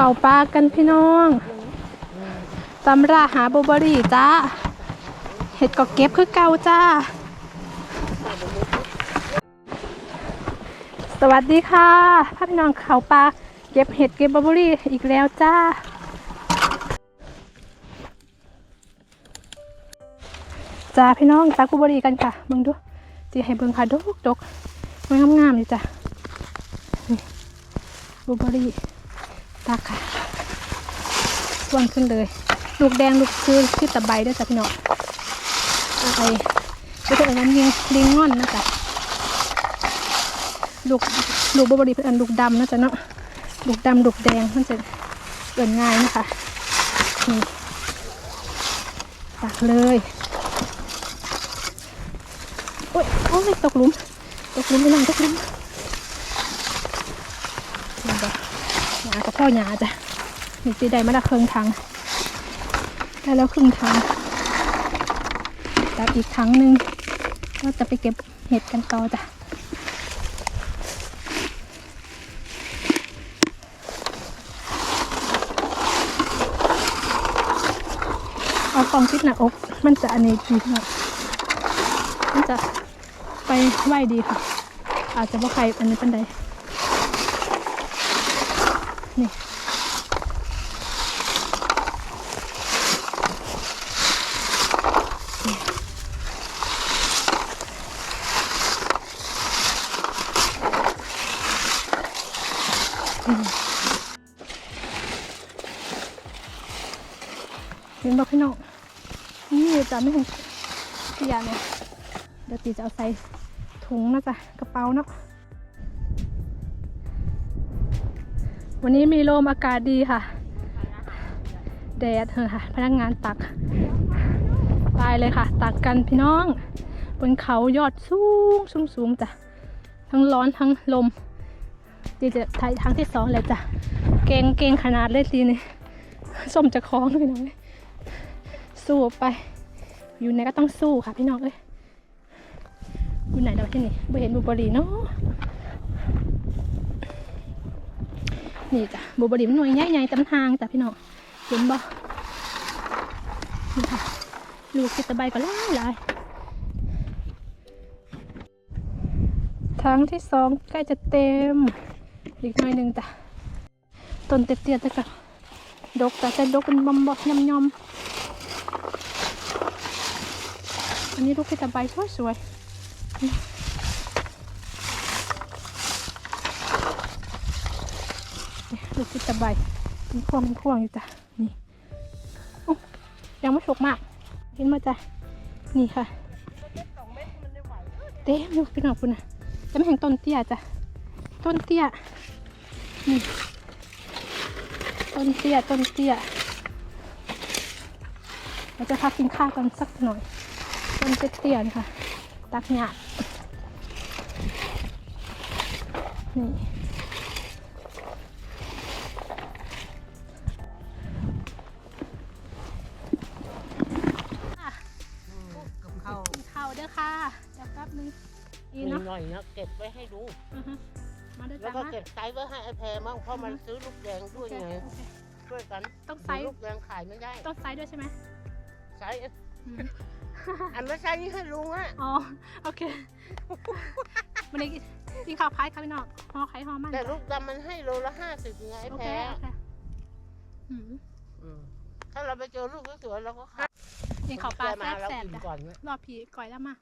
ข่าปลากันพี่น้องตำราหาบูเบอรี่จ้าเห็ดก็เก็บคือเก่าจ้า สวัสดีค่ะพาพี่น้องเข่าปลาเก็บเห็ดเก็บบูเบอรี่อีกแล้วจ้าจ้าพี่น้องตักบูเบอรี่กันค่ะเบิ่งดูจีให้เบิ่งค่ะดกดกมันงามๆอยู่จ้ะนี่บูเบอรี่ ตักค่ะส่วนขึ้นเลย ลูกแดงลูกคือคือตะไบด้วยจ้ะพี่น้องไอ้ไม่ใช่อันนั้นยิงลิงง่อนนะจ๊ะลูกลูกบบอรี่เป็นอันลูกดำนะจ๊ะเนาะลูกดำลูกแดงมันจะเกินง่ายนะคะนี่ตักเลยโอ้ยโอ้ยตกหลุมตกหลุมไปหน่อยตกหลุมนี่บ่ หยากับพ่อหยาจ้ะนี่ตีได้มาละครึ่งทางได้แล้วครึ่งทางตัดอีกครั้งหนึ่งก็จะไปเก็บเห็ดกันต่อจ้ะเอาฟองฟิตหน้าอก มันจะอันนี้ดีมากมันจะไปไหวดีค่ะ อาจจะว่าใครอันนี้เป็นใดนี่อืมเห็นบอกพี่น้องนี่ จะไม่เห็นพี่ยาเนี่ยเดี๋ยวตีจะเอาใส่ถุงนะจ๊ะกระเป๋าเนาะวันนี้มีลมอากาศดีค่ะ แดดเถอะค่ะ พนักงานตัก ตายเลยค่ะ ตักกันพี่น้อง บนเขายอดสูงสูงสูงจ้ะ ทั้งร้อนทั้งลมดีจะถ่ายทางที่สองเลยจ้ะ เกงเกงขนาดเลยทีนี่ส้มจะคล้องพี่น้องเอ้ยสู้ไป อยู่ไหนก็ต้องสู้ค่ะพี่น้องเอ้ยอยู่ไหนเดี๋ยวที่นี่ไม่เห็นบูเบอรี่เนาะนี่จ้ะบูเบอรี่มันหน่วยใหญ่ๆตำทางจ้ะพี่น้องเห็นบ่นี่ค่ะลูกกิตะใบก็หลายหลายทางที่สองใกล้จะเต็ม อีกหน่อยหนึ่งจ้ะต้นเตี้ยๆแต่ก็ดกแต่จะดกเป็นบอมบอยำยำๆ อันนี้ลูกกิตะใบสวยๆลูกพิตะใบมีพวงมีพวงอยู่จ้ะ นี่ยังไม่สุกมากเห็นมาจ้ะ นี่ค่ะ เต็มอยู่พี่น้องคุณนะจะไม่เห็นต้นเตี้ยจ้ะ ต้นเตี้ย นี่ ต้นเตี้ย ต้นเตี้ย เราจะพักกินข้าวกันสักหน่อย ต้นเตี้ยๆนี่ค่ะ ตักหยาดนี่กับข้าวกินข้าวเด้อค่ะเดี๋ยวแป๊บนึงอีมีเนาะหน่อยนะเก็บไว้ให้ดู อือฮึมาเด้อแล้วจ้าก็มาเก็บไซส์ไว้ให้ไอแพรมั่งเพราะมันซื้อลูกแดงด้วยโอเคไงโอเค ช่วยกันต้องไซส์ ลูกแดงขายไม่ได้ต้องไซส์ด้วยใช่ไหมไซส์อืม อันไม่ใช่นี่ให้ลุงอะอ๋อ โอเควันนี้กินข้าวพายค่ะพี่น้องห่อไข่ห่อมันแต่ลูกดำมันให้โลละห้าสิบไงไอโอแพเครโอเคอืมอืมถ้าเราไปเจอลูกสวยๆเราก็ขายกินข้าวปลามาแซ่บเราแซ่บกินจ้ะก่อนนะรอผีก่อยแล้วมา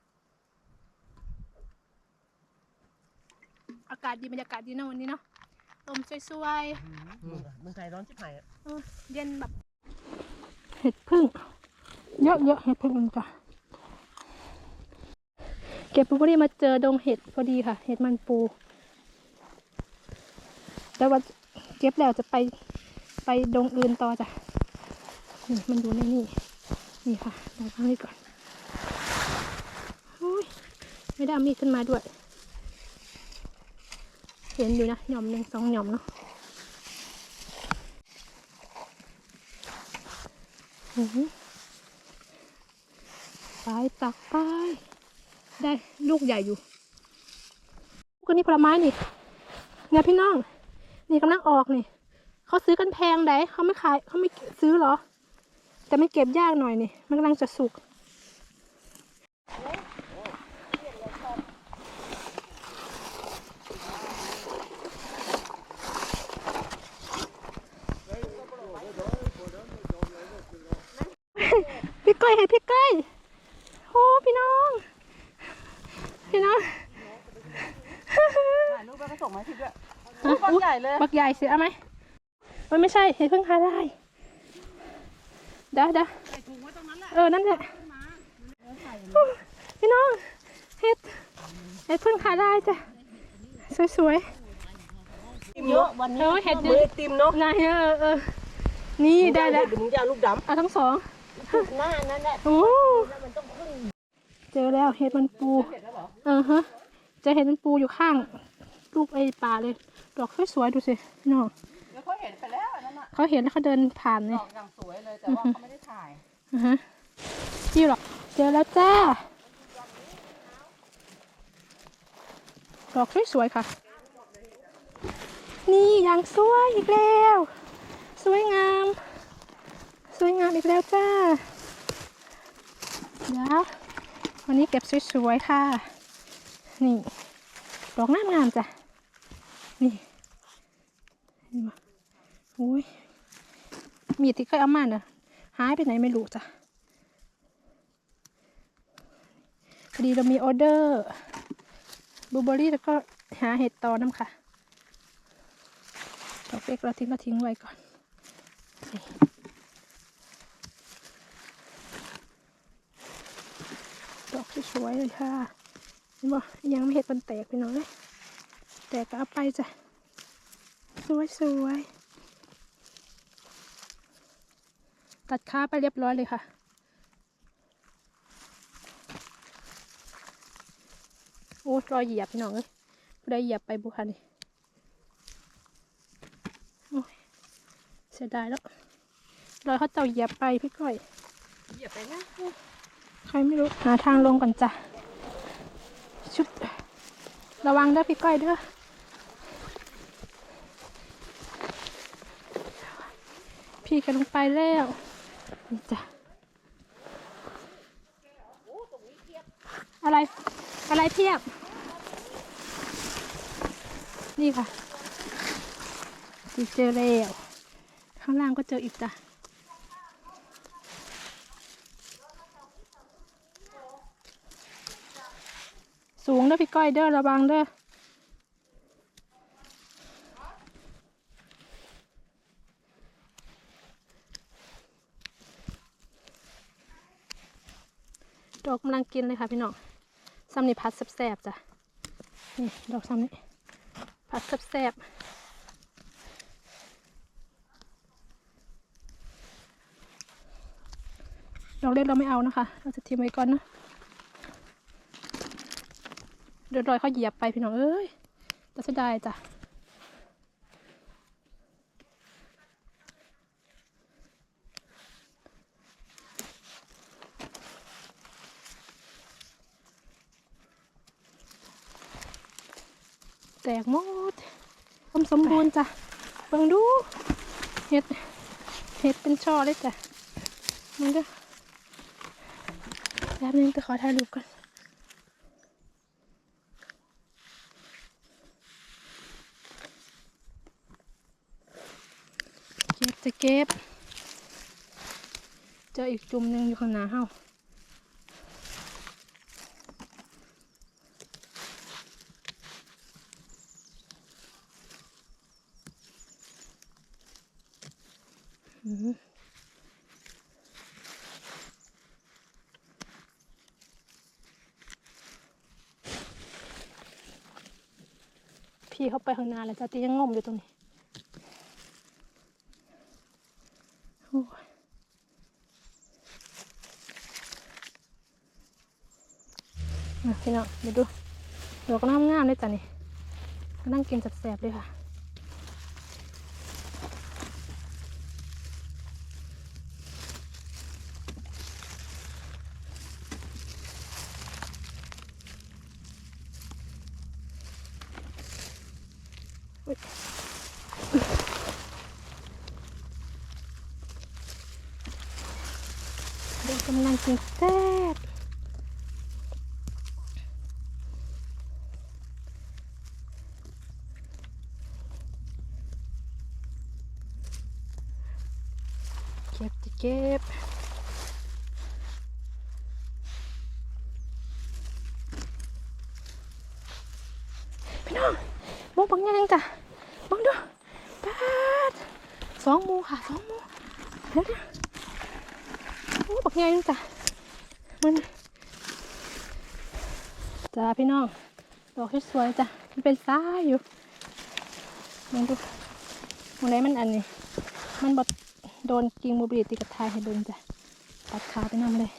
อากาศดีบรรยากาศดีเนอะวันนี้เนาะลมสวยอืมเมืองไทยร้อนชิบหายอะๆเออเย็นแบบ เห็ดพึ่ง เยอะเยอะๆเห็ดพึ่งมันจ้ะ เก็บปูพอดีมาเจอดงเห็ดพอดีค่ะ เห็ดมันปู แต่ว่าเก็บแล้วจะไปไปดงอื่นต่อจ้ะนี่มันอยู่ในนี่ นี่ค่ะเดี๋ยวางนี้ก่อนอุ้ยไม่ได้เอามีดขึ้นมาด้วย เห็นอยู่นะหย่อมหนึ่งสองหย่อมเนาะอื้อหือไปตักไป ได้ลูกใหญ่อยู่ลูกนี้ผลไม้นี่เนี่ยพี่น้อง นี่กำลังออกนี่ เขาซื้อกันแพงไดเขาไม่ขายเขาไม่ซื้อเหรอ แต่มันเก็บยากหน่อยนี่ มันกำลังจะสุกพี่ก้อยเห็นพี่ก้อยโอ้พี่น้อง พี่น้องถ่ายรูปแล้วก็ส่งมาให้พี่ด้วยฮะบักใหญ่เลยบักใหญ่เสียเอาไหมมันไม่ใช่เห็ดพึ่งคาได้เดี๋ยวเดี๋ยวเออ นั่นแหละโอ้พี่น้องเห็ดเห็ดพึ่งคาได้จ้ะ สวยเยอะวันๆนี้เออเห็ดมือติมเนาะนายเออเออนี่ได้แล้วเดี๋ยวมึงจะเอาลูกดเอาทั้งสองำหน้านั่นแหละโอ้แล้วมันต้องขึ้นเจอแล้วเห็ดมันปู เสร็จแล้วเหรอเออฮะเจะเห็ดมันปูอยู่ข้างลูกไอ้ป่าเลย ดอกสวยๆดูสิพี่น้องแล้วเขาเห็นไปแล้วอันนั้นอะเขาเห็นแล้วเขาเดินผ่านดเลยอกอย่างสวยเลยแต่ว่าเขาไม่ได้ถ่าย อือฮะนี่หรอเจอแล้วจ้า ดอกสวยๆค่ะ นี่อย่างสวยอีกแล้ว สวยงาม สวยงามอีกแล้วจ้า เดี๋ยววันนี้เก็บสวยๆค่ะ นี่ดอกงามงามจ้ะ นี่เห็นไหมโอ้ยมีดที่เคยเอามาเน่ะหายไปไหนไม่รู้จ้ะพอดีเรามีออเดอร์บลูเบอรี่แล้วก็หาเห็ดตอน้ำค่ะดอกเล็กเราทิ้งก็ทิ้งไว้ก่อนดอกสวยเลยค่ะ บ่ยังไม่เห็ดมันแตกไปหน่อยเลยแตกก็เอาไปจ้ะ สวยๆตัดค้าไปเรียบร้อยเลยค่ะ โอ้ยรอยเหยียบพี่น้องเอ้ยผู้ใดเหยียบไปบุคันนี่โอ้ยเสียดายแล้วรอยเขาเจ้าเหยียบไปพี่ก้อย เหยียบไปนะ ใครไม่รู้ หาทางลงก่อนจ้ะ ชุด ระวังเด้อพี่ก้อยเด้อพี่กันลงไปแล้วนี่จ้ะอะไร อะไรเทียบ นี่ค่ะเจอแล้วข้างล่างก็เจออีกจ้ะ สูงเด้อพี่ก้อยเด้อระวังเด้อดอกกำลังกินเลยค่ะพี่น้องซ้ำนี่พัดแซบๆจ้ะ นี่ดอกซ้ำนี่พัดแซบๆดอกเล็กเราไม่เอานะคะ เราจะทิ้งไว้ก่อนนะ เดือดรอยเขาเหยียบไปพี่น้องเอ้ยจะเสียดายจ้ะแตกหมดต้มสมบูรณ์จ้ะเบิ่งดู เห็ด เห็ดเป็นช่อเลยจ้ะมันก็แป๊บนึงจะขอถ่ายรูปก่อน เก็บ จะเก็บ เจออีกจุ่มหนึ่งอยู่ข้างหน้าเฮาอืมพี่เขาไปข้างหน้าแล้วจ้ะตียังงมอยู่ตรงนี้ โอ้ยอะ พี่น้องเดี๋ยวดูดอกน้ำงามๆเลยจ้ะนี่นั่งกินแสบเลยค่ะ อุ๊ย กำลังกินแซ่บ เก็บจะเก็บพี่น้องมองปังยังจ้ะมองดูปาดสองมูค่ะสองมูเดี๋ยวนะโอ้ปักยังจ้ะมันจ้าพี่น้องดอกสวยจ้ะมันเป็นซ้ายอยู่มองดูมองไหนมันอันนี้ มันบด โดนกิ่งบูบีติดกับทายให้เบิ่งจ้ะตัดขาไปน้ำเลย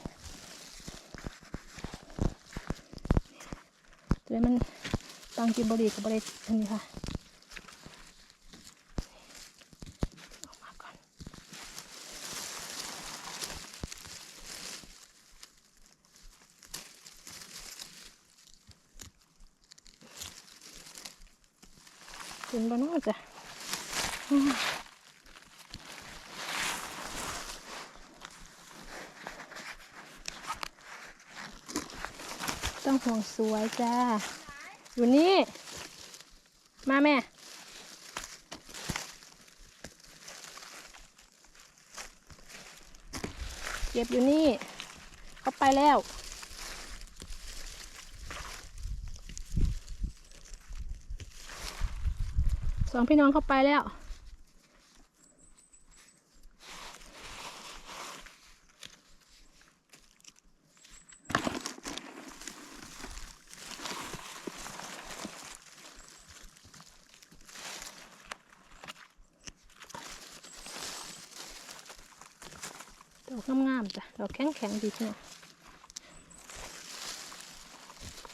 จะได้มันบางกินบริกับบริอันนี้ค่ะออกมาก่อนกินบ้านนอกจ้ะอืมต้อง ห่วงสวยจ้า อยู่นี่ มาแม่ เก็บอยู่นี่ เขาไปแล้วสองพี่น้องเขาไปแล้ว ดอกงามๆจ้ะดอกแข็งดีจ้ะ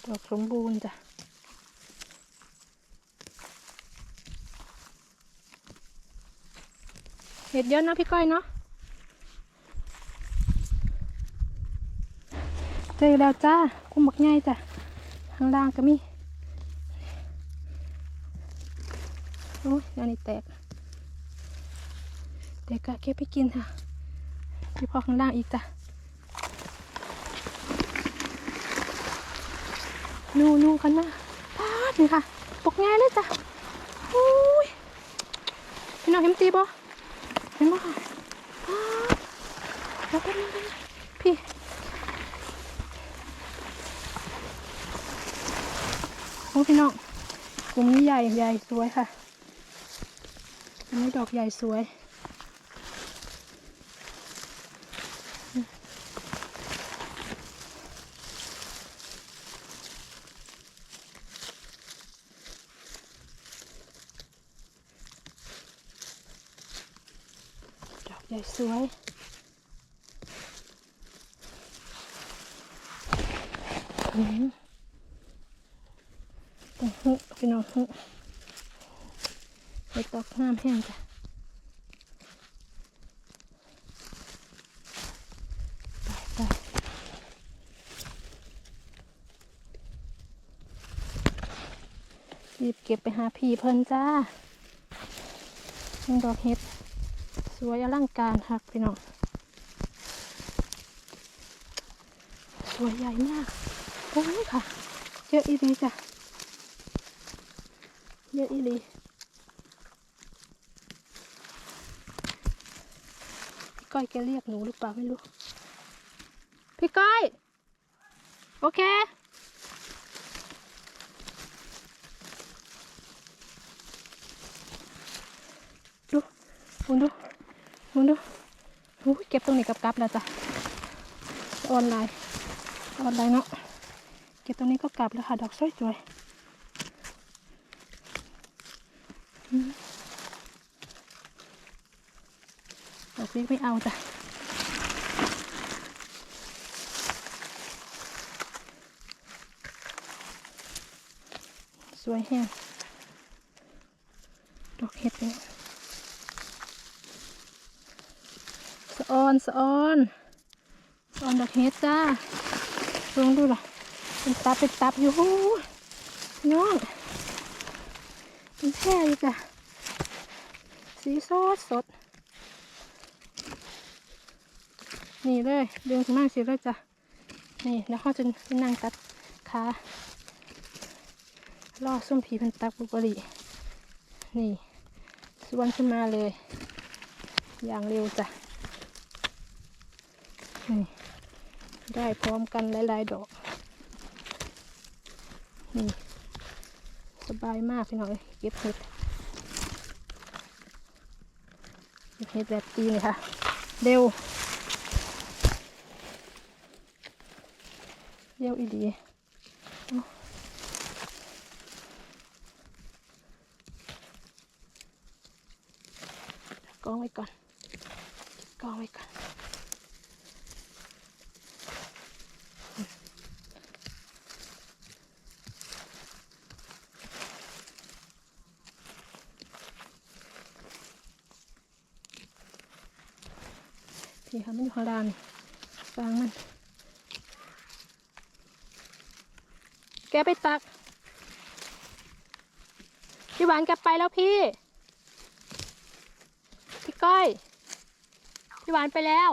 ดอกสมบูรณ์จ้ะเห็ดเยอะนะพี่ก้อยเนาะเจอแล้วจ้ากุ้งบักใหญ่จ้ะข้างล่างก็มีโอ้ยอันนี้แตกเด็กก็เก็บไปกินค่ะพี่พอข้างล่างอีกจ้ะ นูนูกันมาพาดนี่ค่ะปกง่ายเลยจ้ะโอ้ยพี่น้องเห็นตีบ่เห็นบ่ค่ะพาดแล้วเป็นยังไงพี่โอ้พี่น้องกลุ่มนี้ใหญ่ใหญ่สวยค่ะอันนี้ดอกใหญ่สวย ดอกใหญ่ สวยอืมต้องหุพี่น้องหุเห็ดดอกงามแห้งจ้ะไปไปรีบเก็บไปหาพี่เพิ่นจ้านี่ดอกเห็ด วยอลังการค่ะพี่น้องสวยใหญ่มากโอ้ยค่ะเยอะอีรีจ้ะเยอะอีรีพี่ก้อยแกเรียกหนูหรือเปล่าไม่รู้ พี่ก้อย โอเคดูคุณดู คุณดูเก็บตรงนี้กับกับแล้วจ้ะออนไลน์ออนไลน์เนาะเก็บตรงนี้ก็กลับแล้วค่ะ ดอกสวยสวยดอกเล็กไม่เอาจ้ะสวยแฮงดอกเห็ดเนี่ย สะออนสะออนสะออนดอกเฮ็ดจ้าลองดูล่ะเป็นตับเป็นตับอยู่หูน้องเป็นแช่อยู่จ้ะสีสดสด นี่เลยดึงขึ้นมากสิเลยจ้ะนี่แล้วเขาจะนั่งตัดขาล่อส้มผีเพันตักบุบรีนี่สวนขึ้นมาเลย อย่างเร็วจ้ะ นี่ได้พร้อมกันหลายๆดอก นี่ สบายมากพี่น้องเอ้ยเก็บเห็ดเก็บเห็ดแบบตีเลยค่ะ เร็ว เร็วอีดีกองไว้ก่อนกองไว้ก่อน พี่ค่ะมันอยู่ข้างล่างนี่ฟางมัน แกไปตัก พี่หวานแกไปแล้วพี่ พี่ก้อย พี่หวานไปแล้ว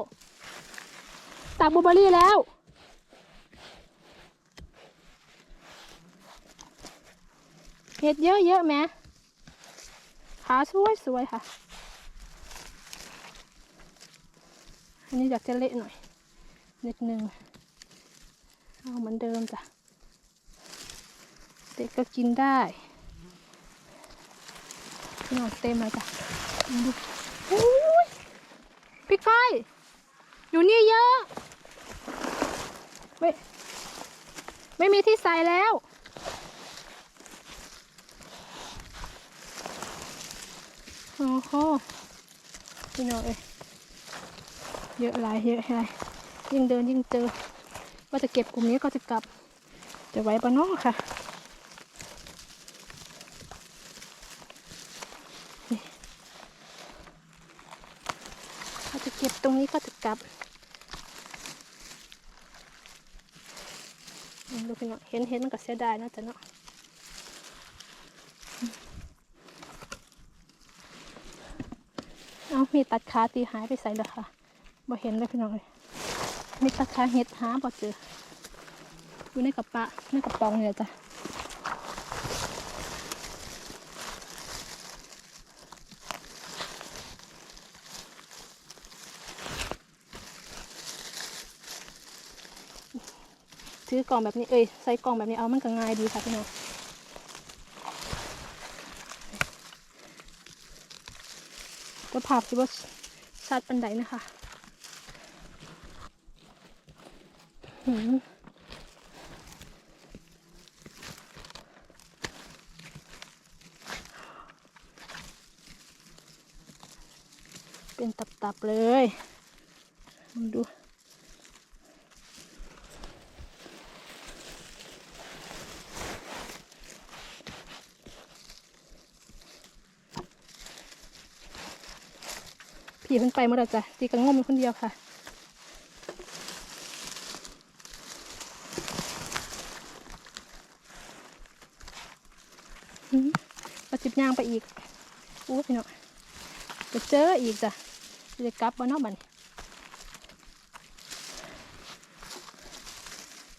ตักบูเบอรี่แล้วเห็ดเยอะเยอะไหมขาสวยสวยค่ะ อันนี้อยากจะเละหน่อย นิดนึงเอาเหมือนเดิมจ้ะ เด็กก็กินได้พี่น้องเต็มเลยจ้ะดูอุ้ยพี่ก้อยอยู่นี่เยอะ ไม่ ไม่มีที่ใส่แล้วโอ้โหพี่น้องเอ้ย เยอะหลายเยอะหลายยิ่งเดินยิ่งเจอ ว่าจะเก็บกลุ่มนี้ก็จะกลับ จะไว้ปะน้องค่ะจะเก็บตรงนี้ก็จะกลับดูพี่น้องเห็นเห็นมันก็เสียดายนาะจ๊ะเนาะเอามีตัดขาตีหายไปใส่เลยค่ะ บ่เห็นเลยพี่น้องเลยมีตัดขาเห็ดหาบ่เจออยู่ในกระปะในกระป๋องเนี่ยจ้ะซื้อกล่องแบบนี้ เอ้ย ใส่กล่องแบบนี้เอามันก็ง่ายดีค่ะพี่น้องก็ภาพที่ว่าชัดปันไดนะคะหืม เป็นตับ ๆ เลยดูผีเพิ่งไปเมื่อไหร่จ้ะตีกังงมอยู่คนเดียวค่ะ อืมปจิบ ย่างไปอีกอู้พี่น้องจะเจออีกจ้ะจะกลับบ้านนอกบ้าน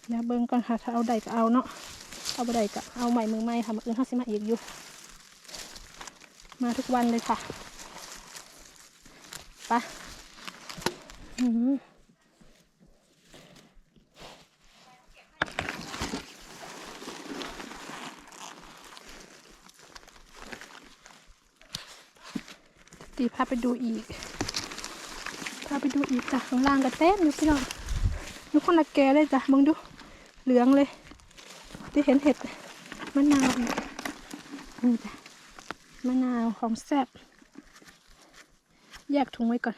เดี๋ยวเบิ่งก่อนค่ะถ้าเอาใดก็เอาเนาะเอาบ่ใดก็เอาใหม่มือใหม่ค่ะมาอื่นเขาสิมาอีกอยู่ มาทุกวันเลยค่ะไปอืม ตีพาไปดูอีก พาไปดูอีกจ้ะข้างล่างก็เต้นอยู่พี่น้องดูคนละแกเลยจ้ะมึงดู เหลืองเลยที่เห็นเห็ดมะนาวนี่จ้ะมะนาวของแซ่บแยกถุงไว้ก่อน